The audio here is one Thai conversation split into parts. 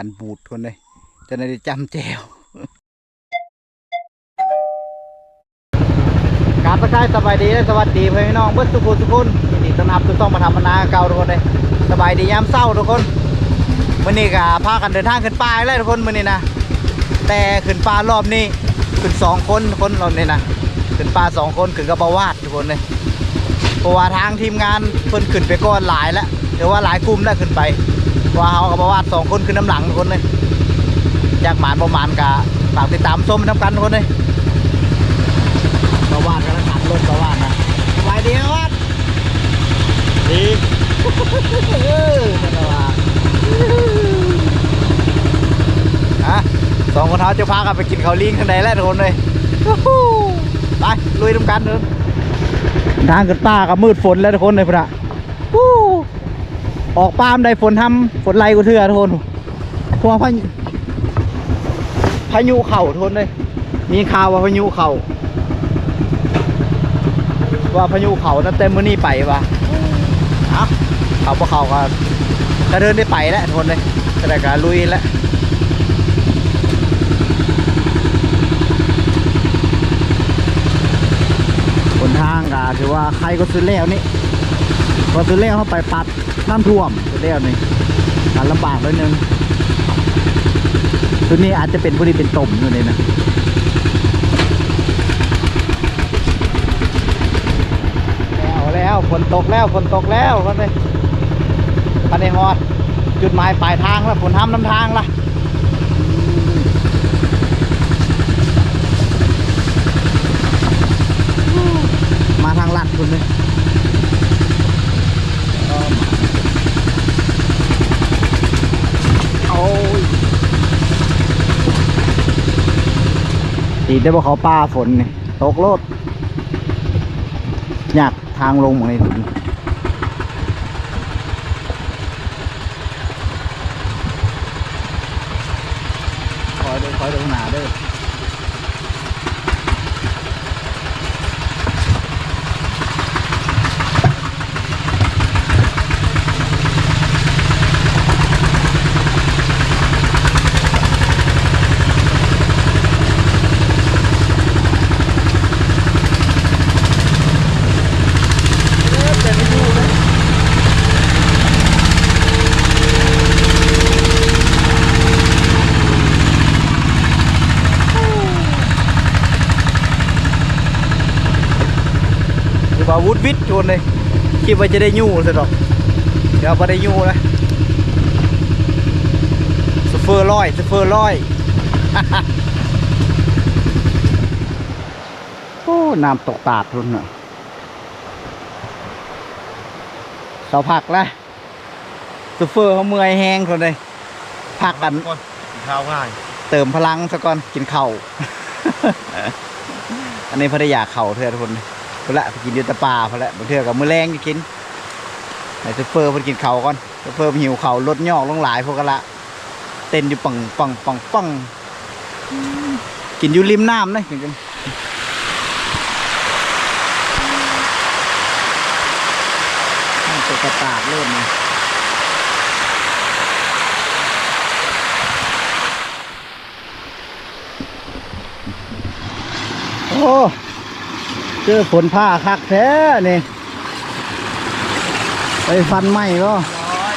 กันกันบูดคนเลยจะได้จำแจวกาบทักทายสบายดีและสวัสดีเพื่อนพี่น้องเบิร์ทุกคนทุกคนยินดีต้อนรับทุกต้องมาทำมนาเก่าทุกคนเลยสบายดียามเศร้าทุกคนมื่อนี้ก็พากันเดินทางขึ้นป่าแล้วทุกคนมื่อนี้นะแต่ขึ้นป่ารอบนี้ขึ้นสองคนคนเรอบนี้นะขึ้นป่าสองคนขึ้นกระบาวาดทุกคนเลย เพราะว่าทางทีมงานเพิ่นขึ้นไปก่อนหลายแล้วเดี๋ยวว่าหลายกลุ่มแล้วขึ้นไปว่าเขากับประวัติสองคนขึ้นน้ำหลังคนเลยจากหมานประมาณกะฝากติดตามส้มน้ำกันคนเลยประวัติกำลังขับรถประวัตินะสบายดีประวัติดีเออนั่นน่ะว่าอะสองคนเท้าจะพากันไปกินข้าวลิงข้างในแล้วทุกคนเลยไปลุยน้ำกันเถอะ ทางขึ้นป่ากับมืดฝนแล้วทุกคนเลยพุ่นอะปูออกปามได้ฝนทำฝนไล่กูเถื่อทุกคนพราะว่าพายุพายุเข่าทุกคนเลยมีข่าวว่าพายุเข่าว่าพายุเข่าตั้งแต่มื้อนี้ไปวะเอ้าเขาพวกเขาก็ก็เดินได้ไปแล้วทุนเลยแต่ก็ลุยแล้วบนทางก็ ถือว่าใครก็ซื้อแล้วนี่พอซื้อแล้วเข้าไปปัดน้ำท่วมซื้อแล้วนี่การลำบากเลยนึงตัวนี้อาจจะเป็นผู้ที่เป็นต่มอยู่เลยนะแล้วแล้วฝนตกแล้วฝนตกแล้วก็เลยปันในฮอด จุดหมายปลายทางแล้วฝนทำน้ำทางละ มาทางลัดคุณเลยโอ้ยตีได้บอกเขาป้าฝนนี่ตกโลดอยากทางลงหมดเลยถึงคอยดินคอยดินหนาด้อคือว่าวุดวิทย์ชนเลย คิดว่าจะได้ยู่ซะดอกเดี๋ยวพอได้ยู่นะสเฟอร์ร้อยสเฟอร์ร้อยโอ้น้ำตกตาดทุนน่ะเสาผักละสเฟอร์เขาเมื่อยแห้งคนเลยพักกันก่อนข้าวง่าย เติมพลังซะก่อนกินข้าวอันนี้ภรรยาเข่าวเธอทุกคน พละไปกินอยูแตะปลาพอละบางเทื่อกับมือแรงจะกินไอ้ซูเฟอร์เพิ่นกินเขาก่อนซูเฟอร์หิวเข่าลดยอกลงหลายพวกกะละเต้นอยู่ปังปังปังปังกินอยู่ริมน้ำนะกินกันน้ำตกกระตาดเริ่มเลยโอ้เจอฝนผ้าคักแท้นี่ไปฟันไหมก็ร้อย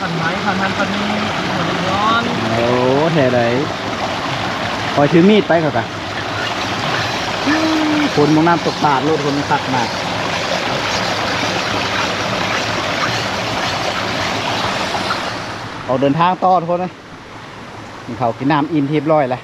พันไม้พันพันพันนี้พันร้อนโอ้แท้เลยคอยถือมีดไปเขากะฝนมองน้ำตกตาดรถคนคักมากเอาเดินทางต่อทุกคนเลยนี่เขากินน้ำอิ่มเรียบร้อยแล้ว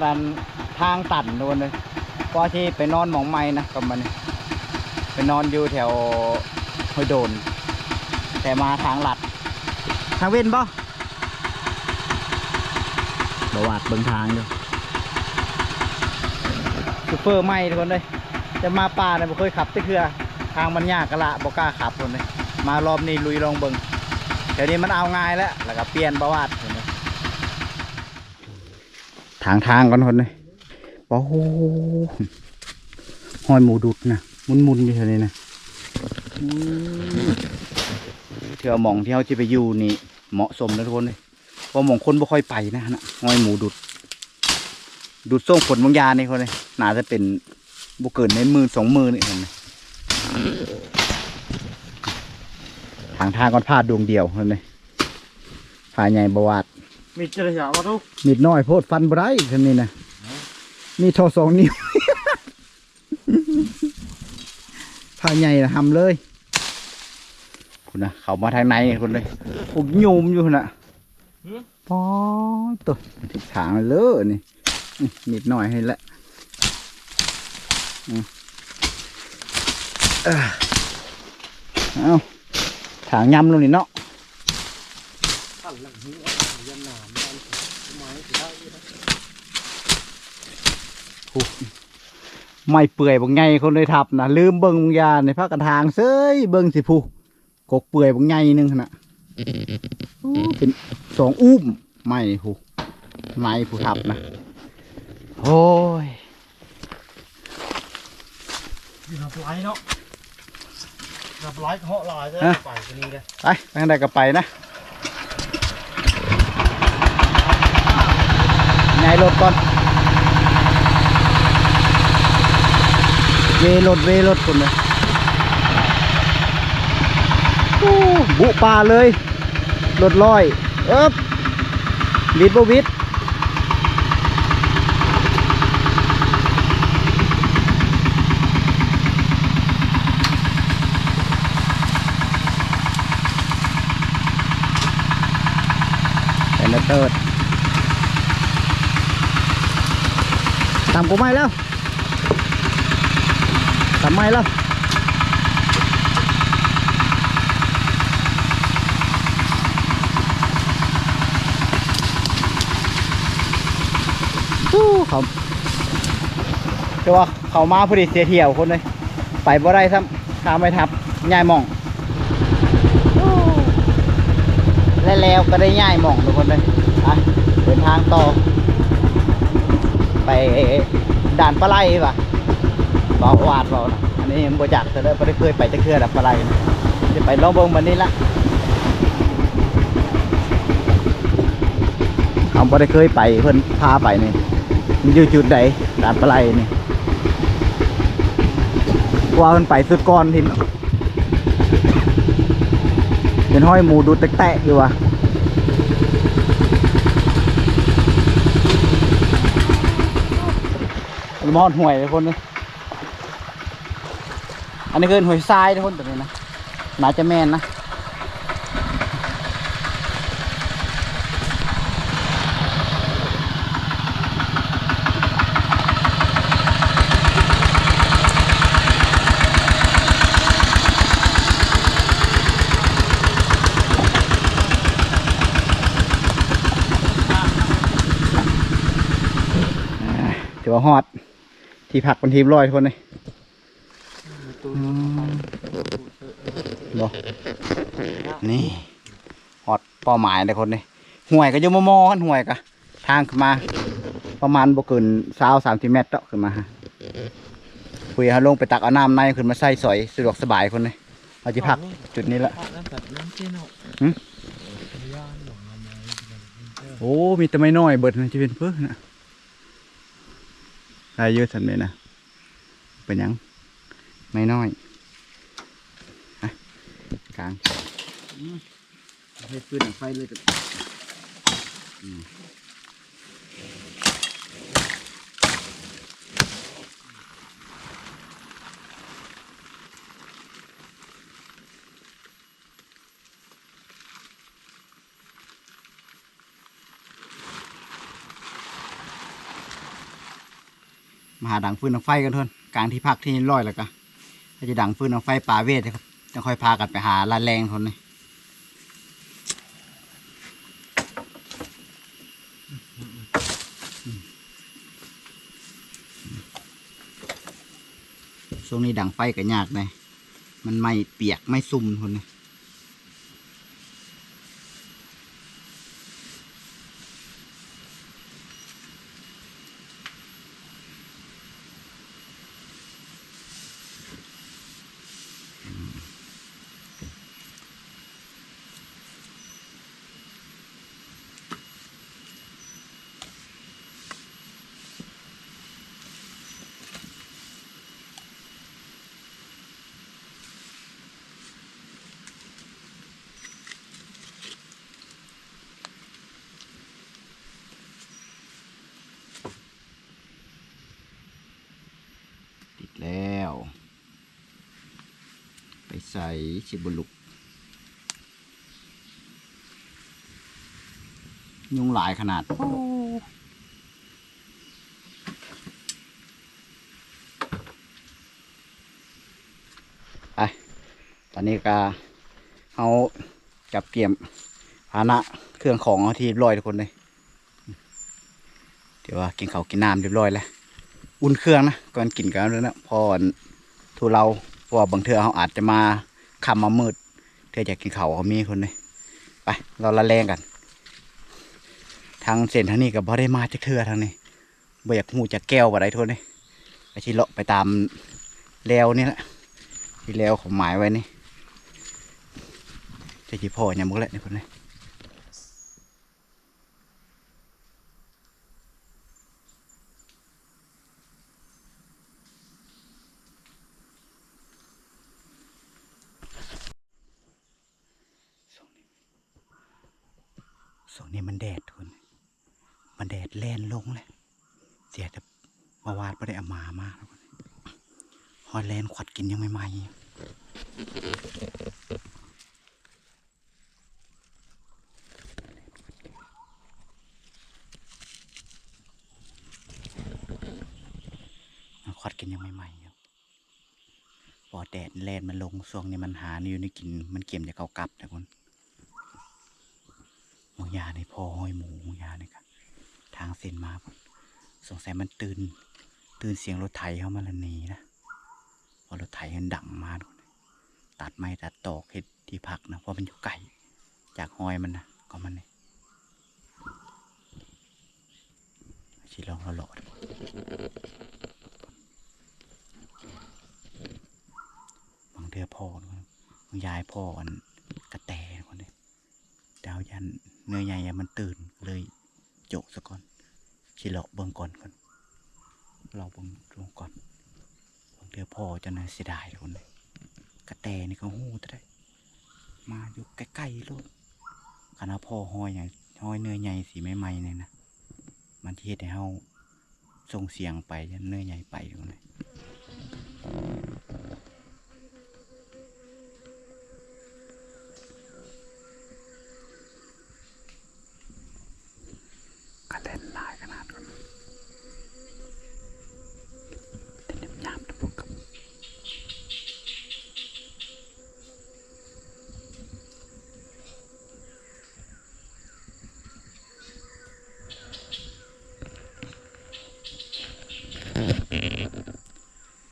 อดอันทางตันโดนเลยเพราะที่ไปนอนหมองไม้นะกับมันไปนอนอยู่แถวห้วยโดน แต่มาทางหลัด ทางเว้นบ่บวาดเบิ่งทางอยู่ซูเปอร์ไม่ทุกคนเลยจะมาป่าเนี่ยบ่เคยขับตะเคือทางมันยากกะละบ่กล้าขับคนเลยมารอบนี้ลุยลองเบิ่งเดี๋ยวนี้มันเอาง่ายแล้วแล้วก็เปลี่ยนบวาดเห็นไหม ทางทางก่อนคนเลยโอ้โหห้อยหมูดุดนะมุนๆอยู่แถวนี้นะเถื่อมองที่เขาที่ไปอยู่นี่เหมาะสมนะทุกคนเลยเพราะมองคนบ่ค่อยไปนะนะห้อยหมูดุดดูดส่งผลบางยาในคนเลยน่าจะเป็นบุเกินในมือสองมือนี่เห็นไหมทางทางก่อนพลาดดวงเดียวเห็นไหมผาใหญ่บวาด มีเจริญมาทุกมีดน้อยโพดฟันไบ่ได้คันนี้นะมีดเทอสองนิ้วผาใหญ่นะทำเลยคุณนะเขามาทางในคนเลยผมยุมอยู่นะป้อตัวทิศทางเลยนี่อื้อนิดหน่อยให้ละอืมเอ้อเอาถางยำลงนี่เนาะขันหลังนี้ ยันหนามยันไม้สีได้ไม่เปื่อยบางไงคนเลยทับนะลืมเบิ่งบางยาในภาคกระทางเซ้ยเบิ่งสิผู้กกเปื่อยบางไงหนึงขนะโอ้เป็นสองอุ้มไม่ผู้ไม่ผู้ทับนะโอ้ยอยู่กับไลเนาะกับไลเหาะลายใช่ไปกันนี้เลยไปไปทางใดก็ไปนะ ไงรถก่อน เวรถเวรถคนเลยบุป่าเลยรถลอย เอ๊บวิดบวิดเป็นระเติดามกูไม่แล้วตามไม่แล้วฮู้เขาคือว่าเขามาพอดีเสียเที่ยวคนเลยไปบ่ได้ซ้ำทางไม่ทับย่ายมองและแล้วก็ได้ย่ายมองทุกคนเลยอะเดินทางต่อ ไปด่านปลาไหลป่ะบ่าววาดเปล่านะอันนี้ยังบ่จักแต่ได้บ่ได้เคยไปตะเคือด่านปลาไหลจะไปลองเบิ่งบันนี้ละเขาบ่ได้เคยไปเพิ่นพาไปนี่มันอยู่จุดใดด่านปลาไหลนี่ว่าเพิ่นไปสุดก่อนทินเป็นห้อยหมูดูแตะๆอยู่ว่ะ มอดห่วยเลยคนนึงอันนี้คือห่วยทรายทุกคนตัวนี้นะน่าจะแม่นนะถือว่าฮอด ที่พักเป็นทีมร้อยทุกคนเลยบอกนี่ฮอดเป้าหมายเลยคนเลยห่วยก็อยังมอมอกันห่วยกะทางขึ้นมา ประมาณบ่เกินสาวสามสิบเมตรเนาะขึ้นมาฮะคุยเขาลงไปตักเอาน้ำในขึ้นมาใส่สอยสะดวกสบายคนเลยเอาที่พักจุดนี้ละนั่นแบบน้ำเจนเนาะหืมย่านหลงมาโอ้มีแต่ไม่น้อยเบิดนะจะเป็นเพื่อนะ ได้เยอะสันเลยนะเป็นยังไม่น้อยกลางให้ฟืนไฟเลยกัน มาหาดังฟืนดังไฟกันทุนกลางที่พักที่ร้อยแล้วก็ถ้าจะดังฟืนดังไฟป่าเวทครับจะค่อยพากันไปหาลาแรงคนนี้ช่วงนี้ดังไฟก็ยากเลยมันไม่เปียกไม่ซุ่มคนนี้ติดแล้ว ไป ใส่ชิบุลุก ยุงหลายขนาดไปตอนนี้ก็เอาจับเกี่ยมภาชนะเครื่องของเอาที่เรียบร้อยทุกคนเลยเดี๋ยวว่ากินข้าวกินน้ำเรียบร้อยแล้ว อุ่นเครื่องนะก่อนกินกันแล้วนะเพอทุเรา เพราะว่าบางเทื่อเขาอาจจะมาคำมามืดเธออจะกินเขาเขามีคนเลยไปเราละแรงกัน ทางเส้นทางนี้ก็บบ่ได้มาจากเทื่อทางนี้บ่อยากหูจะแก้วอะได้ทุนเลยไปชิเลาะไปตามแล้วนี่แหละที่แล้วเขาหมายไว้นี่จะจีพ่อเนี่ยมึงแหละนี่คนนี้ ส่วนนี้มันแดดทุนมันแดดแล่นลงเลย เสียแต่มาวาดไม่ได้อามามากทุกคนฮอยแลนขวัดกินยังไม่มาอีกมันขวัดกินยังไม่มาอยู่พอแดดแลนมันลงช่วงนี้มันหาอยู่ในกิน มันเกี่ยมจะเกากับนะคน หมูยาในพอห้อยหมูหมูยาเนี่ยครับทางเส้นมาสงสัยมันตื่นตื่นเสียงรถไถเข้ามาและหนีนะเพราะรถไถมันดังมากตัดไม้ตัดตอกเห็ดที่พักนะเพราะมันอยู่ไกลจากห้อยมันนะก็มันนี่ชิลองเราหลอดบางเทือพ่อนะบางยายพ่ออันกระแตคนนี้ดาวยัน เนื้อใหญ่มันตื่นเลยโจกซะก่อนชิเลาะเบิ่งก่อนก่อนเราเบิ่งลงก่อนบางเดือพ่อจะน่าเสียดายคนเลยกระแตนี่ก็หู้จะได้ มาอยู่ใกล้ๆลูกคณะพ่อห้อยอย่างห้อยเนื้อใหญ่สีไม่ไหมเนี่ยนะมันที่เฮ็ดให้เฮาส่งเสียงไปยันเนื้อใหญ่ไปคนเลยก็เล่นหลายขนาดนั้นแต่เดี๋ยวยามตะปุกกับ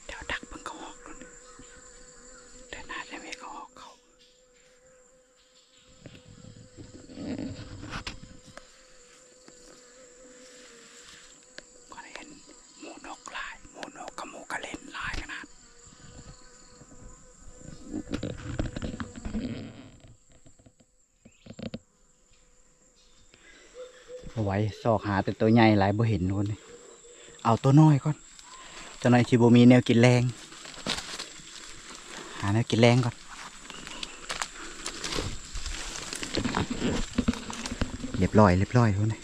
เดี๋ยวดักมันก็ออกแล้วนะแต่น่าจะไม่ก็ออกเขาก็เห็นหมูนกลายหมูนกกับหมูกระเล่นลายขนาด เอาไว้ซอกหาแต่ตัวใหญ่หลายบ่เห็นคนเอาตัวน้อยก่อนเจ้าหน่อยชิบมีแนวกินแรง หาแนวกินแรงก่อนเรียบร้อยเรียบร้อยคน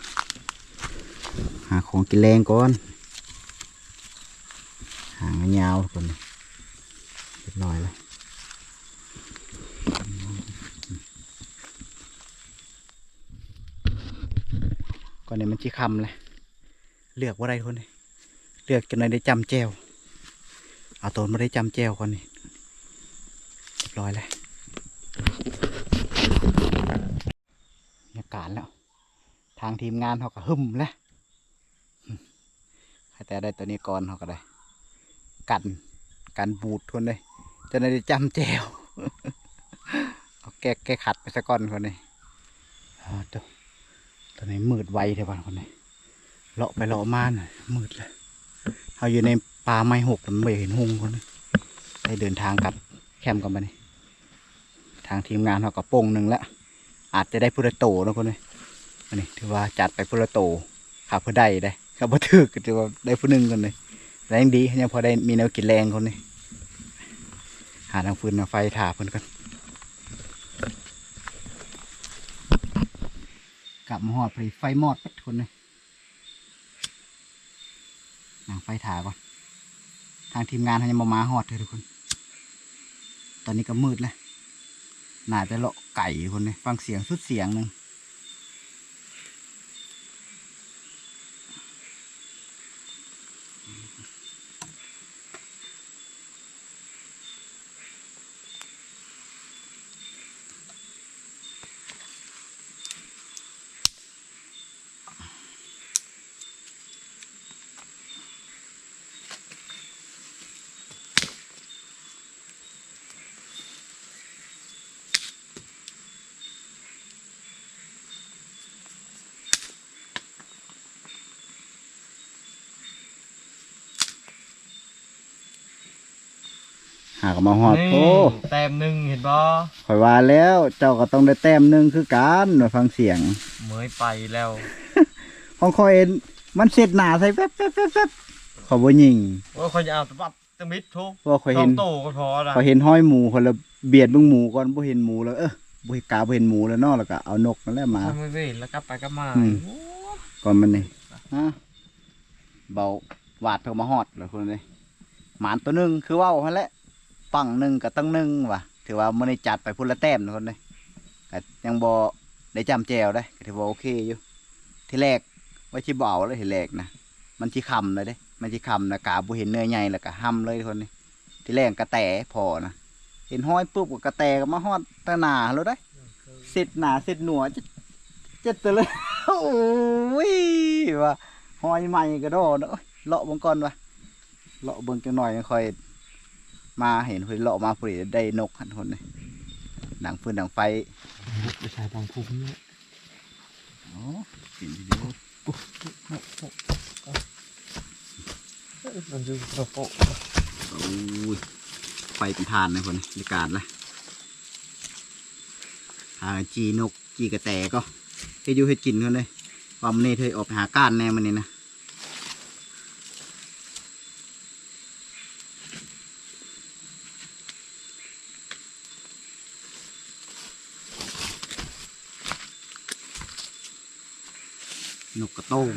หาของกินแรงก่อนหางยาวทุกคนเรียบร้อยแล้วก่ อนนี้มันจีคำเลยเลือกว่าไรทุนเลือกจนได้จำแจวเอาตัวมาได้จำแจวก่อนนี่เรียบร้อยแล้วบรรยากาศแล้ว ทางทีมงานเขาก็หึมแล้วหึให้แต่ได้ตัวนี้ก่อนเขาก็ได้ กันกันบูดคนเลยจนได้จำแจวเอาแก้แก้ขัดไปซะก่อนคนนี้เอาตัว ตอนนี้มืดไวเท่านคนนี้เลาะไปเลาะมาน่ะมืดเลยเขาอยู่ในป่าไม้หกมันไม่เห็นหงคนนี้ได้เดินทางกลับแคมป์กันมานี่ทางทีมงานเขาก็โป่งหนึ่งแล้วอาจจะได้พุทธโตนะคนนี้อันนี้ถือว่าจัดไปพุทธโตขาเพื่อได้ได้ขาบ่ถือก็ถือว่าได้ผู้หนึ่งคนเลยแรงดียังพอได้มีแนวกินแรงคนนี้หาทางฟืนมาไฟถ่าเพิ่อนกัน กลับมาหอดพอดีไฟมอดปัดคนเลยนางไฟถาก่อน ทางทีมงานเขายังมามาหอดเลยทุกคน ตอนนี้ก็มืดแล้วน่าจะเลาะไก่คนเลยฟังเสียงสุดเสียงหนึ่ง หากมาหอดนี่โอ้แต้มหนึ่งเห็นบ่ข่อยว่าแล้วเจ้าก็ต้องได้แต้มหนึ่งคือการมาฟังเสียงเหมยไปแล้วของคอยเอ็นมันเสร็จหนาใส่แป๊บแป๊บแป๊บแป๊บขอยบ่ยิงว่าคนจะเอาตะปับตะมิดทุกเพราะว่าข่อยสอเห็งนโตก็พอละพอเห็นห้อยหมูคนละเบียดเบึงหมูก่อนบ่เห็นหมูแล้วเออบ่เห็นกาบ่เห็นหมูแล้วเนอกแล้วก็เอานกนั่นแหละมาทำไม่เว้ยแล้วกลับไปกลับมาอืมโอ้ก่อนมันนี่ฮะเบาหวาดเพิ่งมาฮอดแล้วคนเลยหมานตัวหนึงคือเว่าหั่นแหละ ปังหนึ่งกับตั้งหนึ่งว่ะถือว่ามันได้จัดไปพุ่นละแต้มคนเลยก็ยังบ่ได้จำแจวได้ก็ถือว่าโอเคอยู่ ที่แรกว่าชิบ่เอาเลยที่แรกนะมันชิคำเลยเด้ มันชิคำนะกาบุเห็นเนื้อใหญ่แล้วก็ห้ำเลยคนนี้ที่แรกกระแตพอนะเห็นห้อยปุ๊บก็กระแตก็มาฮอดตาหนาแล้วได้เสร็จหนาเสร็จหนัวจะจ็ดตัวเลยโอ้ยว่าห้อยใหม่กระโดดเลาะบังก่อนวะเลาะเบิ่งจังหน่อยค่อย มาเห็นเพิ่นเลาะมาพอดีได้นกหันคนนี่หนังฟืนหนังไฟไปใช้บางคุ้มเนี่ยโอ้กินทีเดียวมันดูกระโปงโอ้ยไฟเป็นทานนะคนบรรยากาศละทางจีนกจีกระแตก็ให้อยู่ให้กินคนเลยว่ามันนี่เธอออกไปหาก้านแน่มันนี่นะ นกกระโต้ง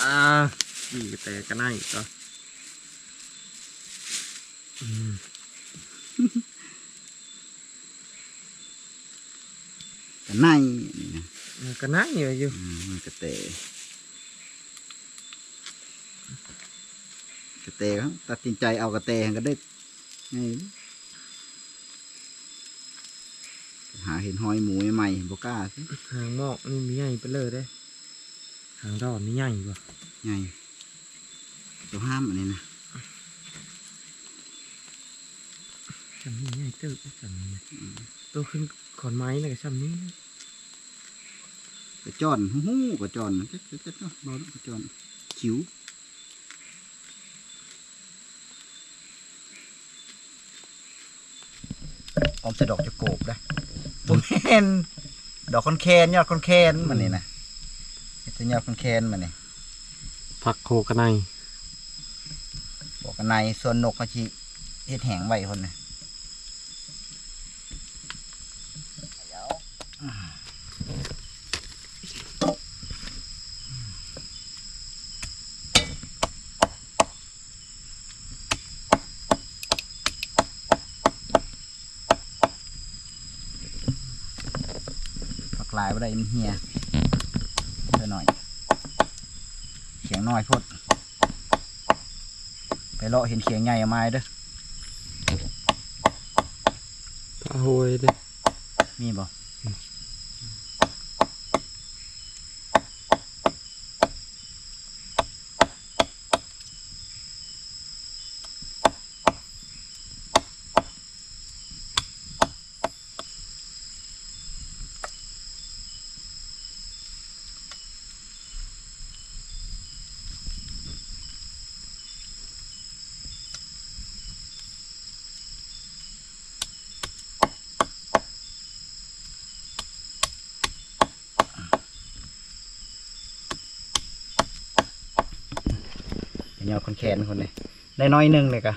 อ่านี่ก็แต่ก็น่าอีกก็อืมกระไนนี่นะ มันก็น่าอยู่อยู่ อืมกระ เตกระเตครับตัดสินใจเอากระเตก็ได้ไงหาเห็นหอยหมูใหม่ๆบกล้าสิหางหมอกนี่มีใหญ่ไปเลยเด้หางดอนนี่ใหญ่กว่าไงตัวห้ามอันนี้นะจำนี่ใหญ่ตึกจำนี่ตัวขึ้นขอนไม้นะกับจำนี้กระจอนหู้กระจอนเจ๊เจ๊เจ๊เนาะเบาลูกกระจอนคิ้วออมใส่ดอกจะโกบได้ บุญเห็นดอกคอนแคนยอดคอนแคนมันนี่นะเฮ็ดแต่ยอดคอนแคนมันนี่ผักโคกันในบอกกันในส่วนนกเขาชิเฮ็ดแหงไว้คนน่ะ ฝักลายไ่ได้มันเฮียเท่าหน่อยขียงน้อยพดไปเลาะเห็นเขียงใหญ่เอามาเด้อตาโหยเด้มีบ่เป็ นคนนี้ได้น้อยหนึงเลยกะ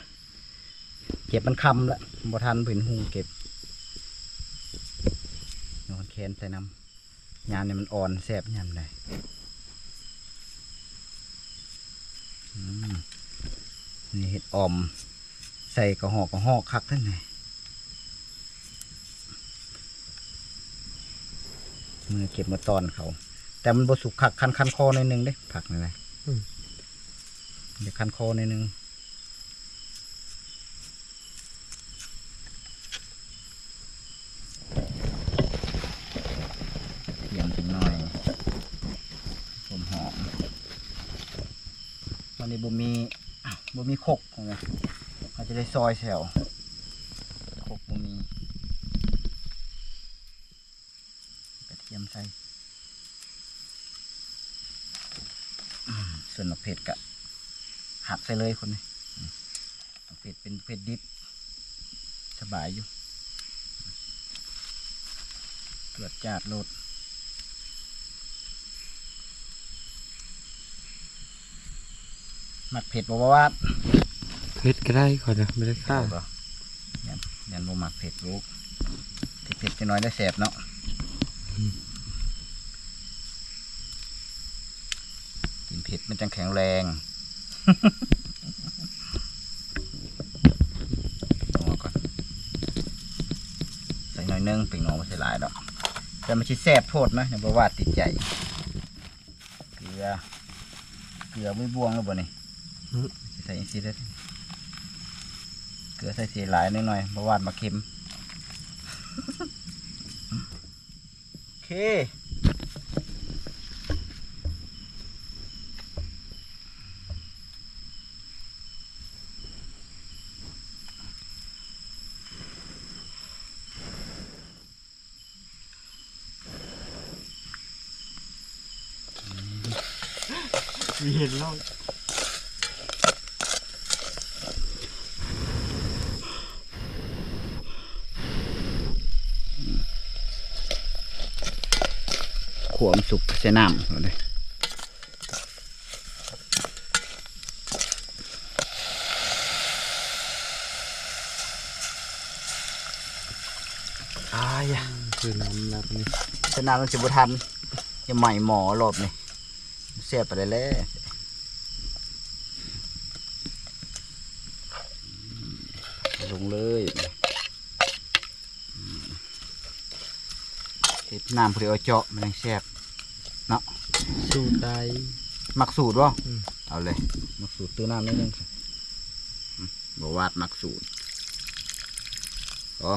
เก็บมันคำละบ่ทันเพิ่นหูเก็บยอนแขนใส่น้ำยามเนี่ยมันอ่อนแสบยามใดอืมนี่เห็ดออม ใส่กระหอกกระหอกคักทั้งไงมือเก็บมาตอนเขา แต่มันบสุกคักคันคันคอหน่อยหนึงเด้ผักนี่แหละ เดี๋ยวคันคอหน่อยหนึงเยี่ยมจังหน่อยผมหอมวันนี้บ่มีบ่มีครกเอาไงเขาจะได้ซอยแถวคกบ่มีกระเทียมใส่ส่วนมะเผ็ดกะ หักใส่เลยคนนี้อืมมะเผ็ดเป็นเผ็ดดิบสบายอยู่เกิดจาดโลดหมักเผ็ดบวาดเพชรก็ได้ก่อนนะไม่ได้ฆ่าก็ยันยันบ่หมักเผ็ดลูกเผ็ดเผ็ดจะน้อยได้แสบเนาะกินเผ็ดมันจังแข็งแรง เอาก่อนใส่หน่อยนึงป็นหนองไม่ใช่หลายดอกแต่มันชิแซ่บโทษนะอย่าบอกว่าติดใจเกลือเกลือไม่บวงแล้วบ่นี่ใส่อินซีได้เกลือใส่สีหลายนิดหน่อยบาะว่ามาเค็มโอเค มีเห็นแล้ว ขวมน สุกใส่น้ำเอาเลยอายอะคือน้ำนับนี่ใส่น้ำมันจะบุทันจะใหม่หมอรอบนี่เสียบไปเลยแหล้วลงเลยเฮ็ดน้ำเพลียวเจาะมันยังแซ่บ สู้ได้มักสูตรวะอืม เอาเลยมักสูตรตื้อน้ำนิดนึงอืมบอกวาดมักสูตรอ๋อ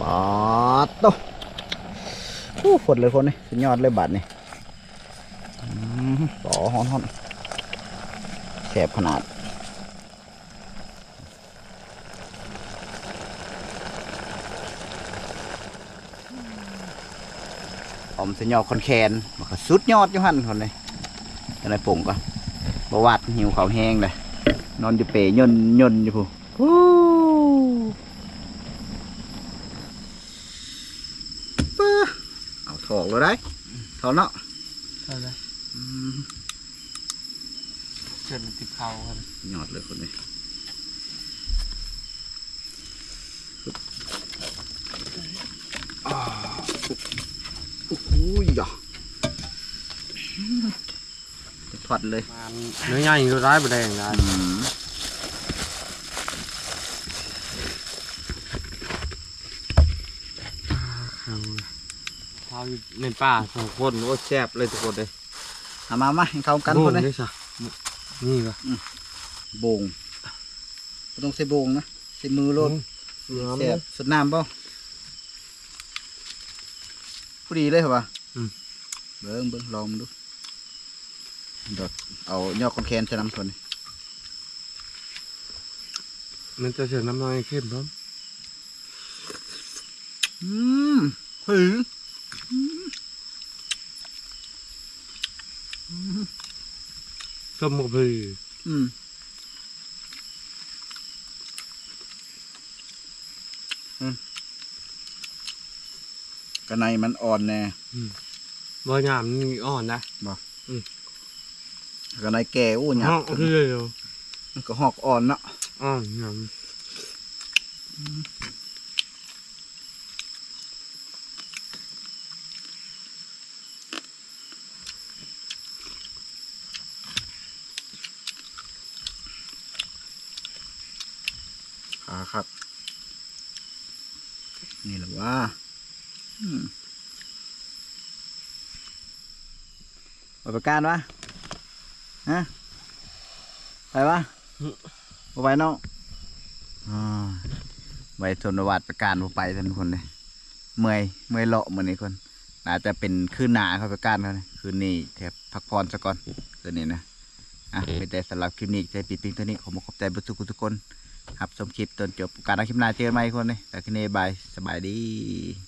ปาดโตโอ้ฝนเลยคนนี่สุดยอดเลยบาทนี่อืมต่อฮอนฮอน แสบขนาดอมสยอคนแคนมันก็สุดยอดอยู่หันคนเลยอะไรปุ่งก็บวาดหิวเขาวแห้งเลยนอนอยู่เปยยนยนอยู่ผู้ฮู้ป๊าเอาถอกเลยได้ถอกเนาะ เขาครับหยอดเลยคนนี้โอ้ถอดเลยเนื้อใหญ่ก็ร้ายไปแรงได้เขาวในป่าสองคนโอ้แซ่บเลยทุกคนเลยเอามาไาให้เขากันคนเลย นี่สะนี่ปะโบงบ่ต้องใส่โบงนะใส่มือโลดน้ำแซ่บสุดน้ำเปล่าผู้ดีเลยเหรอวะอืมเบิ้งเบิ้งลองดูดอกเอายอดคอนแคนจะนำคนนี้มันจะเสียน้ำน้อยเข้มพร้อมอืมหือ ส้มกับพี่อืมอืมกระในมันอ่อนแน่บ่ยามนี่อ่อนนะกระในแก่อู้หยัห้องกคือเลยเหรอมันก็หอกอ่อนเนาะอ่อนย ครับ นี่แหละว่าอืมเอาประกันวะฮะไปวะบ่ไปเนาะอ่าไปทนวัดประกันบ่ไปท่านคนเลยเมื่อยเมื่อยเลาะมือนี้คนน่าจะเป็นคืนหนาเขาประกันเขาเนี่ยคืนนี้แทบพักผ่อนซะก่อนคืนนี้นะอะเป็นแต่สำหรับคลิปนี้ใจปิดเพียงเท่านี้ขอมาขอบใจบุตรทุกคน ครับชมคลิปจนจบการอาคลิปหน้าเจอไหมคนนี้แต่คืนนี้บายสบายดี